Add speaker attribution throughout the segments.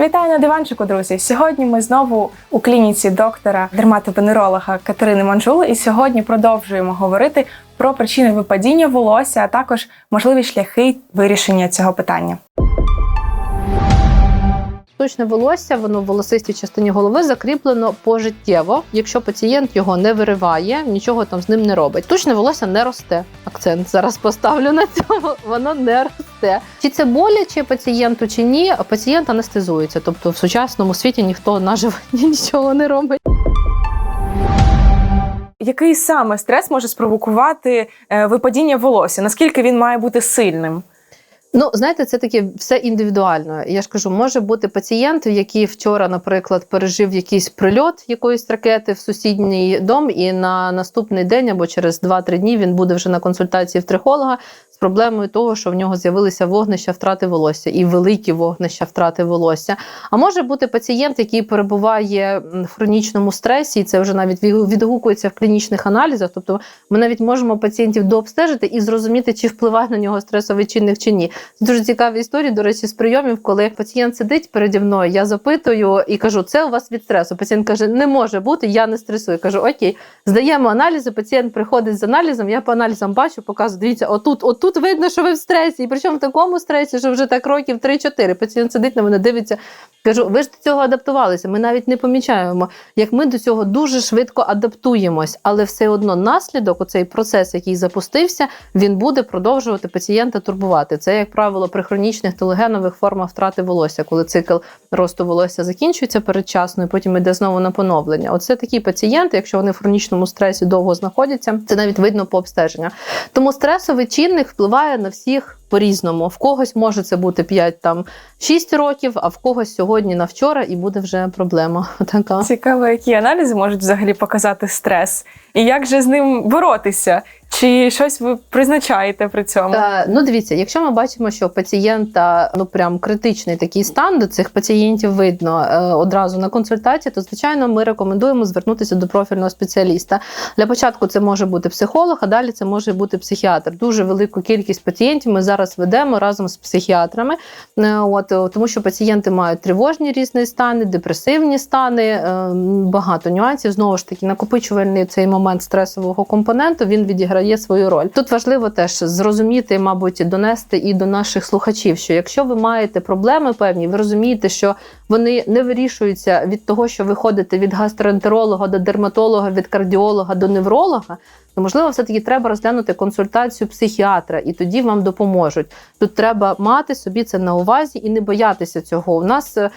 Speaker 1: Вітаю на диванчику, друзі. Сьогодні ми знову у клініці доктора дерматовенеролога Катерини Манжул. І сьогодні продовжуємо говорити про причини випадіння волосся, а також можливі шляхи вирішення цього питання.
Speaker 2: Штучне волосся, воно в волосистій частині голови закріплено пожиттєво. Якщо пацієнт його не вириває, нічого там з ним не робить. Штучне волосся не росте. Акцент зараз поставлю на цьому. Воно не росте. Чи це боляче пацієнту, чи ні? Пацієнт анестезується. Тобто в сучасному світі ніхто наживо нічого не робить.
Speaker 1: Який саме стрес може спровокувати е, випадіння волосся? Наскільки він має бути сильним?
Speaker 2: Ну, знаєте, це таке все індивідуально. Я ж кажу, може бути пацієнт, який вчора, наприклад, пережив якийсь прильот якоїсь ракети в сусідній дом, і на наступний день або через 2-3 дні він буде вже на консультації в трихолога проблемою того, що в нього з'явилися вогнища втрати волосся і великі вогнища втрати волосся. А може бути пацієнт, який перебуває в хронічному стресі, і це вже навіть відгукується в клінічних аналізах. Тобто ми навіть можемо пацієнтів дообстежити і зрозуміти, чи впливає на нього стресовий чинник чи ні. Це дуже цікаві історії, до речі, з прийомів, коли пацієнт сидить переді мною, я запитую і кажу, це у вас від стресу. Пацієнт каже, не може бути, я не стресую. Кажу, окей, здаємо аналізи. Пацієнт приходить з аналізом. Я по аналізам бачу, показую, дивіться, отут, отут видно, що ви в стресі. І причому в такому стресі, що вже так років 3-4. Пацієнт сидить на мене, дивиться. Кажу, ви ж до цього адаптувалися. Ми навіть не помічаємо, як ми до цього дуже швидко адаптуємось, але все одно наслідок, оцей процес, який запустився, він буде продовжувати пацієнта турбувати. Це, як правило, при хронічних телегенових формах втрати волосся, коли цикл росту волосся закінчується передчасно, і потім йде знову на поновлення. Оце такі пацієнти, якщо вони в хронічному стресі довго знаходяться, це навіть видно по обстеженню. Тому стресовий чинник впливає на всіх по-різному. В когось може це бути 5 там 6 років, а в когось сьогодні на вчора і буде вже проблема. Така.
Speaker 1: Цікаво, які аналізи можуть взагалі показати стрес, і як же з ним боротися? Чи щось ви призначаєте при цьому?
Speaker 2: Е, ну, дивіться, якщо ми бачимо, що пацієнта ну прям критичний такий стан, до цих пацієнтів видно е, одразу на консультації, то звичайно ми рекомендуємо звернутися до профільного спеціаліста. Для початку це може бути психолог, а далі це може бути психіатр. Дуже велику кількість пацієнтів ми зараз ведемо разом з психіатрами. Е, От е, тому, що пацієнти мають тривожні різні стани, депресивні стани, е, багато нюансів. Знову ж таки, накопичувальний цей момент стресового компоненту він відіграє свою роль. Тут важливо теж зрозуміти, мабуть, донести і до наших слухачів, що якщо ви маєте проблеми певні, ви розумієте, що вони не вирішуються від того, що ви ходите від гастроентеролога до дерматолога, від кардіолога до невролога. То можливо, все-таки треба розглянути консультацію психіатра, і тоді вам допоможуть. Тут треба мати собі це на увазі і не боятися цього. У нас, е,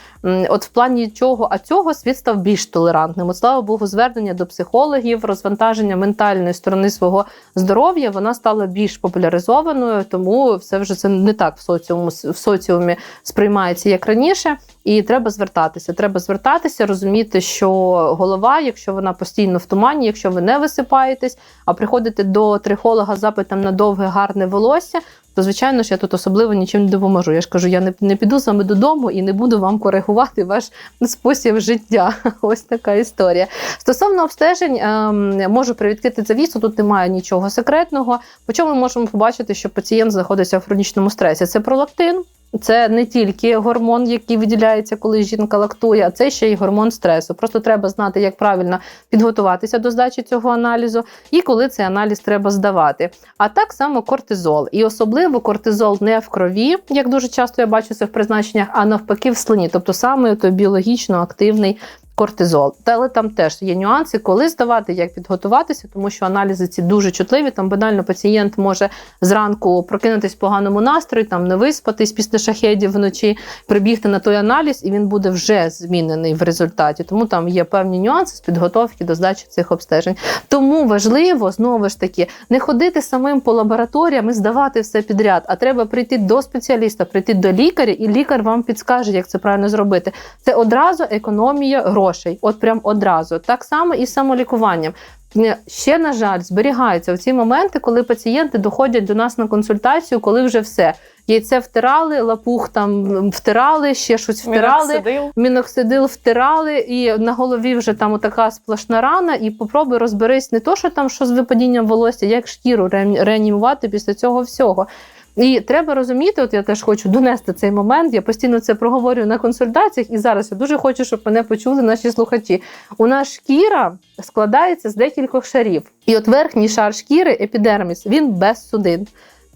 Speaker 2: от в плані чого, а цього світ став більш толерантним. От, слава Богу, звернення до психологів, розвантаження ментальної сторони свого здоров'я, вона стала більш популяризованою, тому все вже це не так в соціуму в соціумі сприймається як раніше. І треба звертатися. Треба звертатися, розуміти, що голова, якщо вона постійно в тумані, якщо ви не висипаєтесь, а приходите до трихолога з запитом на довге гарне волосся, то звичайно ж я тут особливо нічим не допоможу. Я ж кажу, я не, не піду з вами додому і не буду вам коригувати ваш спосіб життя. Ось така історія. Стосовно обстежень, ем, можу привідкрити завісу. Тут немає нічого секретного. По чому ми можемо побачити, що пацієнт знаходиться в хронічному стресі? Це пролактин. Це не тільки гормон, який виділяється, коли жінка лактує, а це ще й гормон стресу. Просто треба знати, як правильно підготуватися до здачі цього аналізу і коли цей аналіз треба здавати. А так само кортизол. І особливо кортизол не в крові, як дуже часто я бачу це в призначеннях, а навпаки в слині, тобто саме той біологічно активний. Кортизол, але там теж є нюанси, коли здавати, як підготуватися, тому що аналізи ці дуже чутливі. Там банально пацієнт може зранку прокинутись в поганому настрої, там не виспатись після шахедів вночі, прибігти на той аналіз, і він буде вже змінений в результаті. Тому там є певні нюанси з підготовки до здачі цих обстежень. Тому важливо знову ж таки не ходити самим по лабораторіям і здавати все підряд, а треба прийти до спеціаліста, прийти до лікаря, і лікар вам підскаже, як це правильно зробити. Це одразу економія грошей, от прям одразу. Так само і з самолікуванням. Ще, на жаль, зберігаються в ці моменти, коли пацієнти доходять до нас на консультацію, коли вже все. Яйце втирали, лапух там втирали, ще щось втирали.
Speaker 1: Міноксидил?
Speaker 2: Міноксидил втирали, і на голові вже там така сплошна рана, і попробуй розберись не то, що там що з випадінням волосся, як шкіру реанімувати після цього всього. І треба розуміти, от я теж хочу донести цей момент. Я постійно це проговорюю на консультаціях, і зараз я дуже хочу, щоб мене почули наші слухачі. У нас шкіра складається з декількох шарів. І от верхній шар шкіри, епідерміс, він без судин.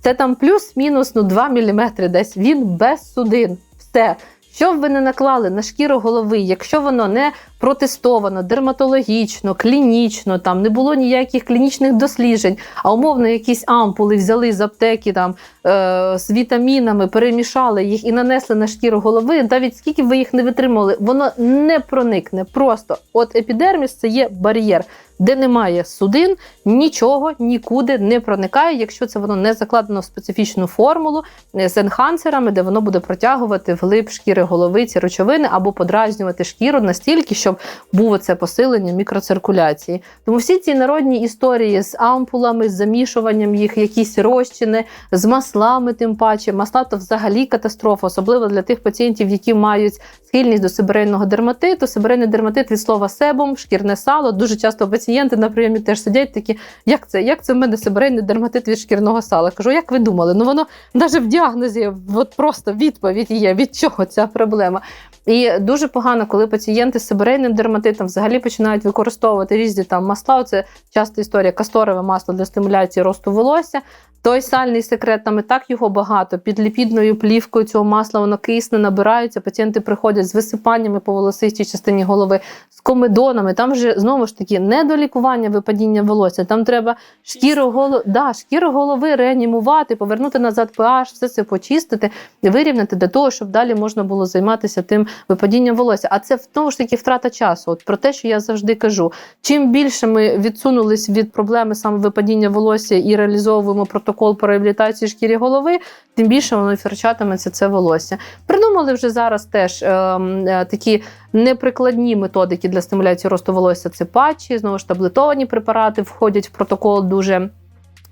Speaker 2: Це там плюс-мінус ну, 2 мм десь. Він без судин. Все. Що б ви не наклали на шкіру голови, якщо воно не протестовано дерматологічно, клінічно, там не було ніяких клінічних досліджень, а умовно якісь ампули взяли з аптеки там е, з вітамінами, перемішали їх і нанесли на шкіру голови, навіть скільки ви їх не витримували, воно не проникне. Просто от епідерміс це є бар'єр. Де немає судин, нічого нікуди не проникає, якщо це воно не закладено в специфічну формулу з енхансерами, де воно буде протягувати вглиб шкіри голови ці речовини або подразнювати шкіру настільки, щоб було це посилення мікроциркуляції. Тому всі ці народні історії з ампулами, з замішуванням їх, якісь розчини, з маслами, тим паче, масла то взагалі катастрофа, особливо для тих пацієнтів, які мають схильність до сибирейного дерматиту. Сибирейний дерматит від слова себум, шкірне сало. Дуже часто пацієнти на прийомі теж сидять такі, як це? Як це в мене сибирейний дерматит від шкірного сала? Кажу, як ви думали? Ну воно навіть в діагнозі, от просто відповідь є, від чого ця проблема. І дуже погано, коли пацієнти з сибирейним дерматитом взагалі починають використовувати різні там масла. Це часто історія касторове масло для стимуляції росту волосся. Той сальний секрет, там і так його багато. Під ліпідною плівкою цього масла воно кисне, набирається. Пацієнти приходять з висипаннями по волосистій частині голови, з комедонами. Там вже знову ж таки не до лікування випадіння волосся. Там треба шкіру голови, да, шкіру голови реанімувати, повернути назад pH, все це почистити, вирівняти для того, щоб далі можна було займатися тим випадінням волосся. А це знову ж таки втрата часу. От про те, що я завжди кажу. Чим більше ми відсунулись від проблеми саме випадіння волосся і реалізовуємо протокол по реабілітації шкірі голови, тим більше воно втрачатиметься це волосся. Придумали вже зараз теж е, е, такі неприкладні методики для стимуляції росту волосся. Це патчі, знову ж таблетовані препарати входять в протокол дуже.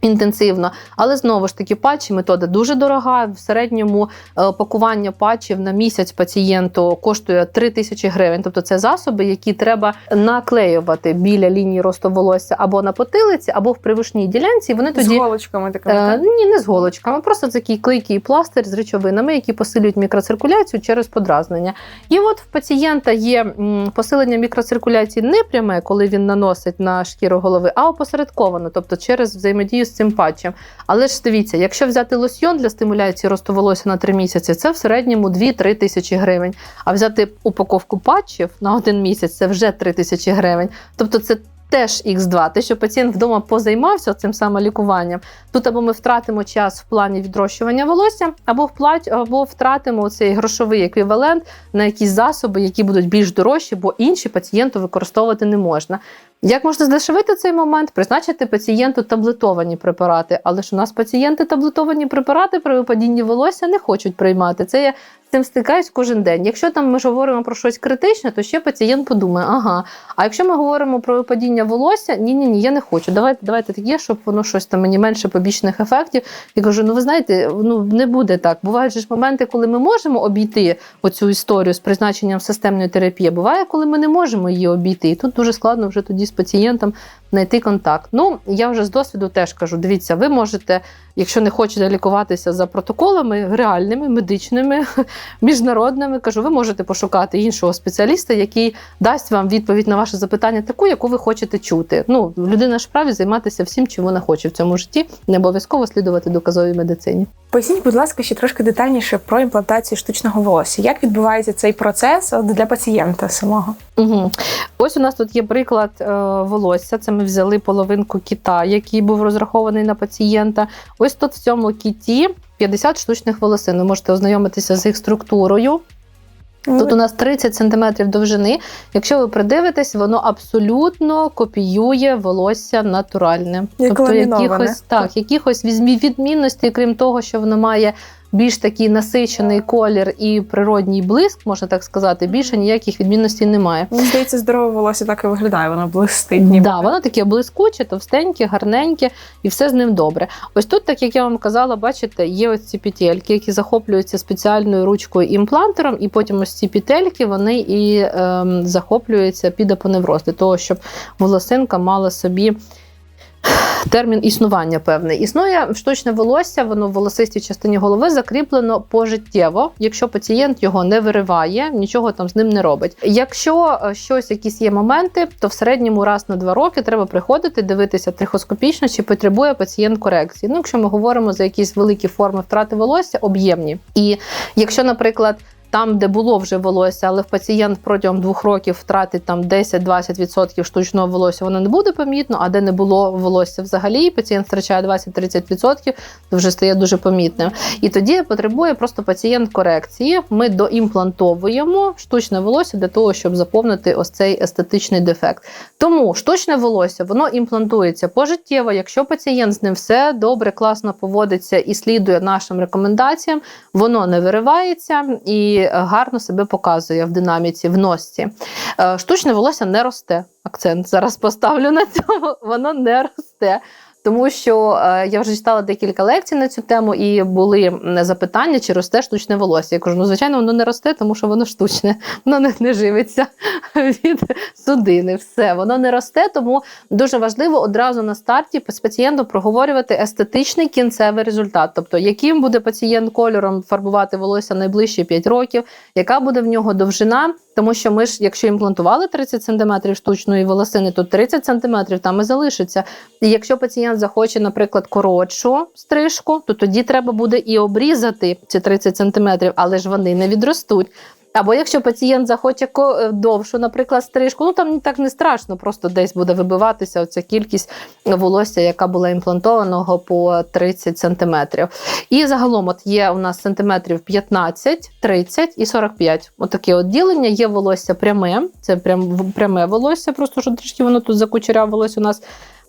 Speaker 2: Інтенсивно, але знову ж таки, патчі метода дуже дорога. В середньому е, пакування патчів на місяць пацієнту коштує 3 тисячі гривень. Тобто це засоби, які треба наклеювати біля лінії росту волосся або на потилиці, або в привишній ділянці. Вони
Speaker 1: З
Speaker 2: тоді
Speaker 1: голочками
Speaker 2: Е,
Speaker 1: такими.
Speaker 2: ні, не з голочками, просто такий клейкий пластир з речовинами, які посилюють мікроциркуляцію через подразнення. І от в пацієнта є посилення мікроциркуляції не пряме, коли він наносить на шкіру голови, а опосередковано, тобто через взаємодію з цим патчем. Але ж дивіться, якщо взяти лосьйон для стимуляції росту волосся на 3 місяці, це в середньому 2-3 тисячі гривень. А взяти упаковку патчів на один місяць це вже 3 тисячі гривень. Тобто це теж Х2. Те, що пацієнт вдома позаймався цим самолікуванням, тут або ми втратимо час в плані відрощування волосся, або вплать, або втратимо цей грошовий еквівалент на якісь засоби, які будуть більш дорожчі, бо інші пацієнту використовувати не можна. Як можна здешевити цей момент? Призначити пацієнту таблетовані препарати. Але ж у нас пацієнти таблетовані препарати при випадінні волосся не хочуть приймати. Це я з цим стикаюсь кожен день. Якщо там ми ж говоримо про щось критичне, то ще пацієнт подумає, ага. А якщо ми говоримо про випадіння волосся, ні, ні, ні, я не хочу. Давайте, давайте таке, щоб воно щось там мені менше побічних ефектів. Я кажу, ну ви знаєте, ну не буде так. Бувають ж моменти, коли ми можемо обійти оцю історію з призначенням системної терапії. Буває, коли ми не можемо її обійти. І тут дуже складно вже тоді пацієнтом знайти контакт. Ну я вже з досвіду теж кажу: дивіться, ви можете, якщо не хочете лікуватися за протоколами реальними, медичними, міжнародними, кажу, ви можете пошукати іншого спеціаліста, який дасть вам відповідь на ваше запитання, таку, яку ви хочете чути. Ну, людина ж вправі займатися всім, чим вона хоче в цьому житті, не обов'язково слідувати доказовій медицині.
Speaker 1: Поясніть, будь ласка, ще трошки детальніше про імплантацію штучного волосся. Як відбувається цей процес для пацієнта самого?
Speaker 2: Угу. Ось у нас тут є приклад е, волосся. Це ми взяли половинку кіта, який був розрахований на пацієнта. Ось тут в цьому кіті 50 штучних волосин. Ви можете ознайомитися з їх структурою. Тут у нас 30 см довжини. Якщо ви придивитесь, воно абсолютно копіює волосся натуральне.
Speaker 1: Як ламіноване.
Speaker 2: якихось, так, якихось відмінностей, крім того, що воно має більш такий насичений колір і природній блиск, можна так сказати, більше ніяких відмінностей немає.
Speaker 1: Мені здається, здорове волосся так і виглядає, воно блистить. ніби.
Speaker 2: Да, воно таке блискуче, товстеньке, гарненьке, і все з ним добре. Ось тут, так як я вам казала, бачите, є ось ці петельки, які захоплюються спеціальною ручкою імплантером, і потім ось ці петельки вони і ем, захоплюються під апоневроз, для того, щоб волосинка мала собі. Термін існування певний. Існує штучне волосся, воно в волосистій частині голови закріплено пожиттєво, якщо пацієнт його не вириває, нічого там з ним не робить. Якщо е, щось, якісь є моменти, то в середньому раз на два роки треба приходити, дивитися трихоскопічно, чи потребує пацієнт корекції. Ну, якщо ми говоримо за якісь великі форми втрати волосся, об'ємні. І якщо, наприклад, там, де було вже волосся, але пацієнт протягом двох років втратить там 10-20% штучного волосся, воно не буде помітно, а де не було волосся взагалі, і пацієнт втрачає 20-30%, то вже стає дуже помітним. І тоді потребує просто пацієнт корекції. Ми доімплантовуємо штучне волосся для того, щоб заповнити ось цей естетичний дефект. Тому штучне волосся воно імплантується пожиттєво. Якщо пацієнт з ним все добре, класно поводиться і слідує нашим рекомендаціям, воно не виривається і гарно себе показує в динаміці, в носці. Е, Штучне волосся не росте. Акцент зараз поставлю на цьому. Воно не росте. Тому що е, я вже читала декілька лекцій на цю тему, і були запитання, чи росте штучне волосся. Я кажу, ну звичайно, воно не росте, тому що воно штучне, воно не, не живиться від судини. Все воно не росте, тому дуже важливо одразу на старті з пацієнтом проговорювати естетичний кінцевий результат. Тобто, яким буде пацієнт кольором фарбувати волосся найближчі 5 років, яка буде в нього довжина. Тому що ми ж, якщо імплантували 30 см штучної волосини, то 30 см там і залишиться. І якщо пацієнт захоче, наприклад, коротшу стрижку, то тоді треба буде і обрізати ці 30 см, але ж вони не відростуть. Або якщо пацієнт захоче е, довшу, наприклад, стрижку, ну там так не страшно, просто десь буде вибиватися оця кількість волосся, яка була імплантованого по 30 сантиметрів. І загалом, от є у нас сантиметрів 15, 30 і 45. Отаке от ділення. Є волосся пряме, це прям пряме волосся, просто що трішки воно тут закучеряв волосся у нас.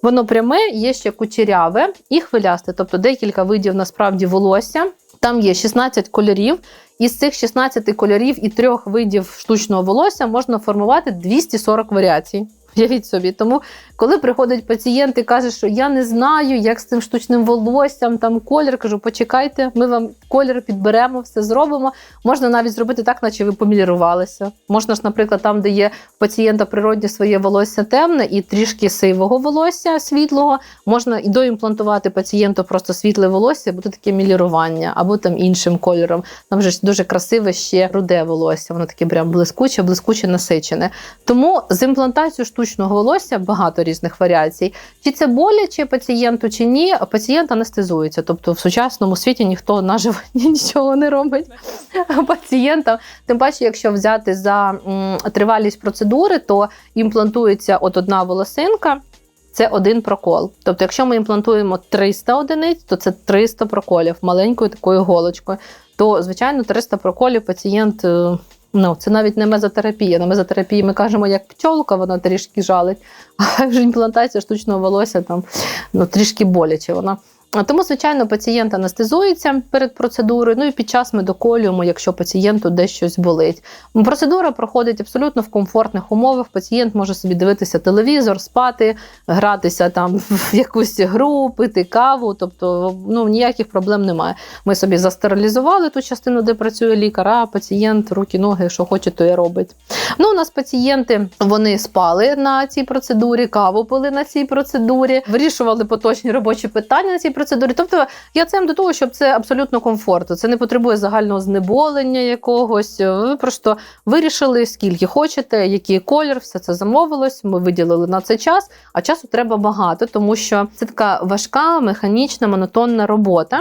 Speaker 2: Воно пряме, є ще кучеряве і хвилясте, тобто декілька видів насправді волосся. Там є 16 кольорів. Із цих 16 кольорів і трьох видів штучного волосся можна формувати 240 варіацій. Уявіть собі. Тому, коли приходить пацієнт і каже, що я не знаю, як з цим штучним волоссям, там колір, кажу, почекайте, ми вам колір підберемо, все зробимо. Можна навіть зробити так, наче ви помілірувалися. Можна ж, наприклад, там, де є в пацієнта природне своє волосся темне і трішки сивого волосся світлого, можна і доімплантувати пацієнту просто світле волосся, буде таке мілірування, або там іншим кольором. Там же дуже красиве ще руде волосся, воно таке прям блискуче, блискуче насичене. Тому з імплантацією штучного волосся багато різних варіацій. Чи це боляче пацієнту, чи ні, пацієнт анестезується. Тобто в сучасному світі ніхто наживо нічого не робить пацієнтам. Тим паче, якщо взяти за тривалість процедури, то імплантується от одна волосинка. Це один прокол. Тобто, якщо ми імплантуємо 300 одиниць, то це 300 проколів маленькою такою голочкою. То, звичайно, 300 проколів пацієнт. Ну, це навіть не мезотерапія. На мезотерапії ми кажемо, як пчолка, вона трішки жалить, а вже імплантація штучного волосся там ну, трішки боляче вона. Тому, звичайно, пацієнт анестезується перед процедурою. Ну і під час ми доколюємо, якщо пацієнту десь щось болить. Процедура проходить абсолютно в комфортних умовах. Пацієнт може собі дивитися телевізор, спати, гратися там в якусь гру, пити каву. Тобто, ну ніяких проблем немає. Ми собі застерилізували ту частину, де працює лікар, а пацієнт руки, ноги, що хоче, то і робить. Ну, у нас пацієнти вони спали на цій процедурі, каву пили на цій процедурі, вирішували поточні робочі питання на цій процедурі. Тобто, я цим до того, щоб це абсолютно комфортно. Це не потребує загального знеболення якогось. Ви просто вирішили, скільки хочете, який колір, все це замовилось. Ми виділили на це час, а часу треба багато, тому що це така важка, механічна, монотонна робота.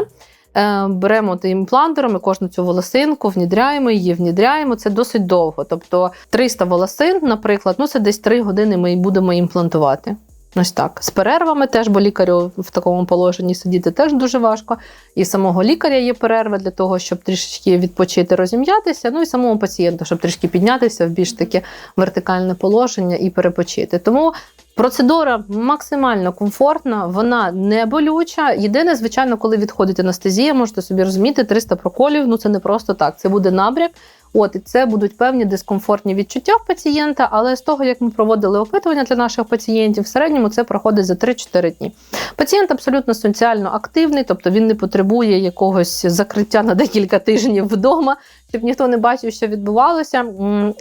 Speaker 2: Е, Беремо імплантером і кожну цю волосинку, внідряємо її, внідряємо. Це досить довго. Тобто 300 волосин, наприклад, ну це десь 3 години ми будемо імплантувати. Ось так. З перервами теж, бо лікарю в такому положенні сидіти теж дуже важко. І самого лікаря є перерва для того, щоб трішечки відпочити, розім'ятися. Ну і самому пацієнту, щоб трішки піднятися в більш таке вертикальне положення і перепочити. Тому Процедура максимально комфортна, вона не болюча. Єдине, звичайно, коли відходить анестезія, можете собі розуміти, 300 проколів. Ну це не просто так. Це буде набряк. От і це будуть певні дискомфортні відчуття в пацієнта. Але з того, як ми проводили опитування для наших пацієнтів, в середньому це проходить за 3-4 дні. Пацієнт абсолютно соціально активний, тобто він не потребує якогось закриття на декілька тижнів вдома, щоб ніхто не бачив, що відбувалося.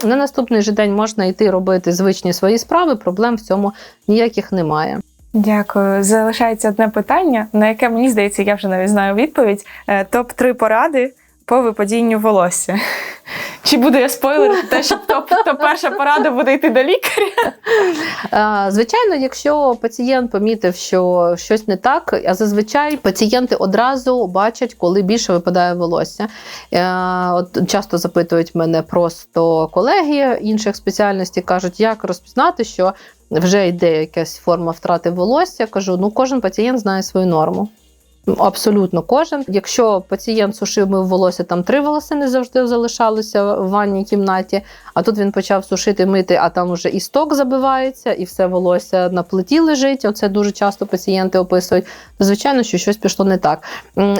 Speaker 2: На наступний же день можна йти робити звичні свої справи. Проблем в цьому ніяких немає.
Speaker 1: Дякую. Залишається одне питання, на яке мені здається, я вже навіть знаю відповідь. Е, Топ 3 поради по випадінню волосся. Чи буду я спойлерити те, що топ, то перша порада буде йти до лікаря?
Speaker 2: Звичайно, якщо пацієнт помітив, що щось не так, а зазвичай пацієнти одразу бачать, коли більше випадає волосся. Е, От часто запитують мене просто колеги інших спеціальностей, кажуть, як розпізнати, що вже йде якась форма втрати волосся. Кажу, ну кожен пацієнт знає свою норму. Ну, Абсолютно кожен. Якщо пацієнт сушив мив волосся, там три волосини завжди залишалися в ванній кімнаті. А тут він почав сушити, мити, а там уже і сток забивається, і все волосся на плиті лежить. Оце дуже часто пацієнти описують. Звичайно, що щось пішло не так.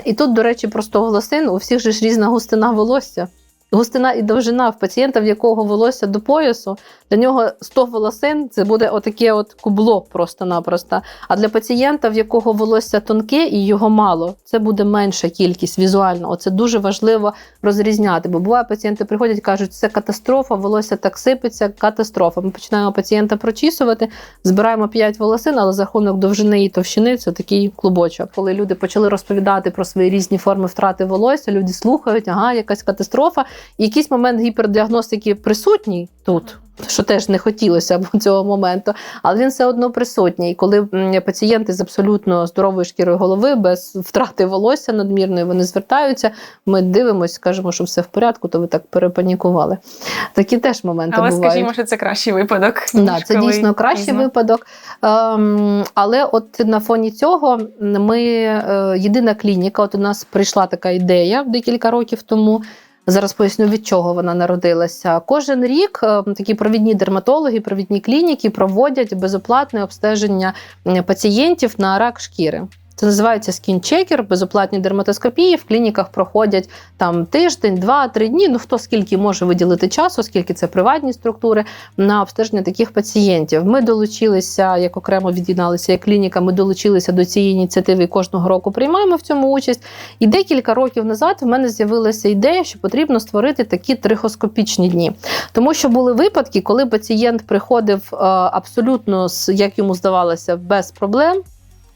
Speaker 2: І тут, до речі, про 100 волосин, у всіх же ж різна густина волосся. Густина і довжина в пацієнта, в якого волосся до поясу, для нього 100 волосин це буде отаке от кубло просто-напросто. А для пацієнта, в якого волосся тонке і його мало, це буде менша кількість візуально. Оце дуже важливо розрізняти. Бо буває, пацієнти приходять, і кажуть, це катастрофа, волосся так сипеться, катастрофа. Ми починаємо пацієнта прочісувати, збираємо 5 волосин, але за рахунок довжини і товщини це такий клубочок. Коли люди почали розповідати про свої різні форми втрати волосся, люди слухають, ага, якась катастрофа. Якийсь момент гіпердіагностики присутній тут. Що теж не хотілося б цього моменту, але він все одно присутній. І коли пацієнти з абсолютно здоровою шкірою голови, без втрати волосся надмірної, вони звертаються. Ми дивимося, кажемо, що все в порядку, то ви так перепанікували. Такі теж моменти
Speaker 1: Але
Speaker 2: бувають.
Speaker 1: скажімо, що це кращий випадок.
Speaker 2: Да, це дійсно кращий
Speaker 1: пізно.
Speaker 2: випадок. Ем, але от на фоні цього ми е, єдина клініка. От у нас прийшла така ідея декілька років тому. Зараз поясню, від чого вона народилася. Кожен рік е, такі провідні дерматологи, провідні клініки проводять безоплатне обстеження пацієнтів на рак шкіри. Це називається скінчекер, безоплатні дерматоскопії. В клініках проходять там тиждень, два, три дні. Ну хто скільки може виділити часу, оскільки це приватні структури на обстеження таких пацієнтів. Ми долучилися, як окремо від'єдналися як клініка. Ми долучилися до цієї ініціативи кожного року приймаємо в цьому участь. І декілька років назад в мене з'явилася ідея, що потрібно створити такі трихоскопічні дні. Тому що були випадки, коли пацієнт приходив е, абсолютно з- як йому здавалося, без проблем.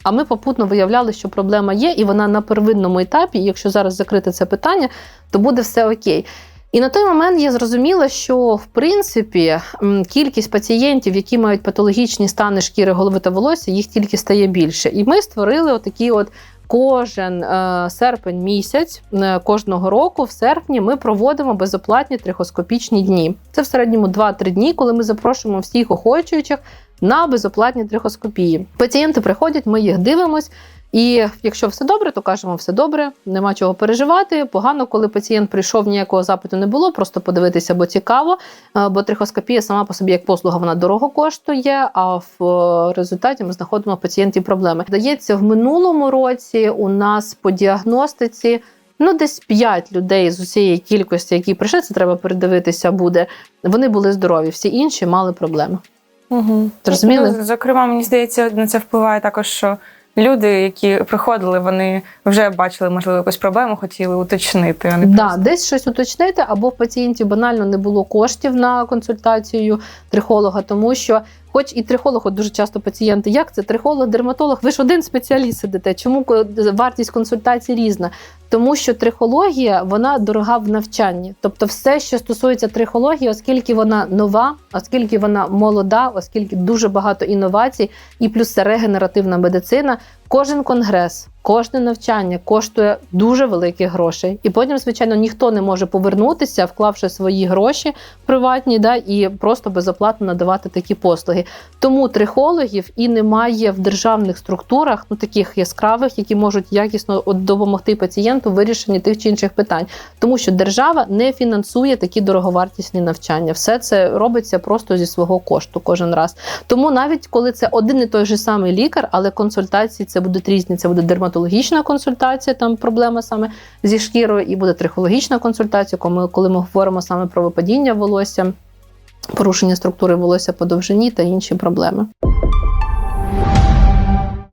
Speaker 2: А ми попутно виявляли, що проблема є, і вона на первинному етапі. Якщо зараз закрити це питання, то буде все окей. І на той момент я зрозуміла, що в принципі кількість пацієнтів, які мають патологічні стани шкіри голови та волосся, їх тільки стає більше. І ми створили отакі от. Кожен е, серпень місяць е, кожного року, в серпні, ми проводимо безоплатні трихоскопічні дні. Це в середньому 2-3 дні, коли ми запрошуємо всіх охочуючих на безоплатні трихоскопії. Пацієнти приходять, ми їх дивимось. І якщо все добре, то кажемо все добре, нема чого переживати. Погано, коли пацієнт прийшов, ніякого запиту не було, просто подивитися, бо цікаво. Е, Бо трихоскопія сама по собі як послуга вона дорого коштує. А в е, результаті ми знаходимо пацієнтів проблеми. Здається, в минулому році у нас по діагностиці. Ну, десь 5 людей з усієї кількості, які прийшли, це треба передивитися буде. Вони були здорові, всі інші мали проблеми.
Speaker 1: Угу.
Speaker 2: Зрозуміли?
Speaker 1: Ну, зокрема, мені здається, на це впливає також, що люди, які приходили, вони вже бачили, можливо, якусь проблему, хотіли уточнити. А не
Speaker 2: Да,
Speaker 1: просто...
Speaker 2: десь щось уточнити, або в пацієнтів банально не було коштів на консультацію трихолога, тому що, хоч і трихолог, дуже часто пацієнти, як це трихолог, дерматолог, ви ж один спеціаліст сидите. Чому вартість консультації різна? Тому що трихологія вона дорога в навчанні. Тобто, все, що стосується трихології, оскільки вона нова, оскільки вона молода, оскільки дуже багато інновацій, і плюс це регенеративна медицина. Кожен конгрес, кожне навчання коштує дуже великих грошей. І потім, звичайно, ніхто не може повернутися, вклавши свої гроші приватні, да, і просто безоплатно надавати такі послуги. Тому трихологів і немає в державних структурах, ну таких яскравих, які можуть якісно допомогти пацієнту в вирішенні тих чи інших питань, тому що держава не фінансує такі дороговартісні навчання. Все це робиться просто зі свого кошту кожен раз. Тому навіть коли це один і той же самий лікар, але консультації це будуть різні. Це буде дерматологічна консультація, там проблема саме зі шкірою, і буде трихологічна консультація, коли ми, коли ми говоримо саме про випадіння волосся, порушення структури волосся по довжині та інші проблеми.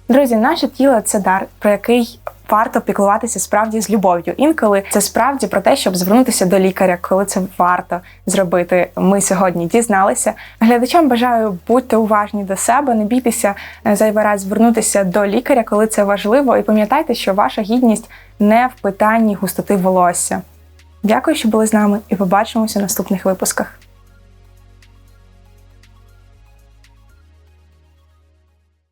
Speaker 1: Друзі, наше тіло це дар, про який варто піклуватися справді з любов'ю. Інколи це справді про те, щоб звернутися до лікаря, коли це варто зробити. Ми сьогодні дізналися. Глядачам бажаю будьте уважні до себе, не бійтеся е, зайвий раз звернутися до лікаря, коли це важливо, і пам'ятайте, що ваша гідність не в питанні густоти волосся. Дякую, що були з нами, і побачимося в наступних випусках.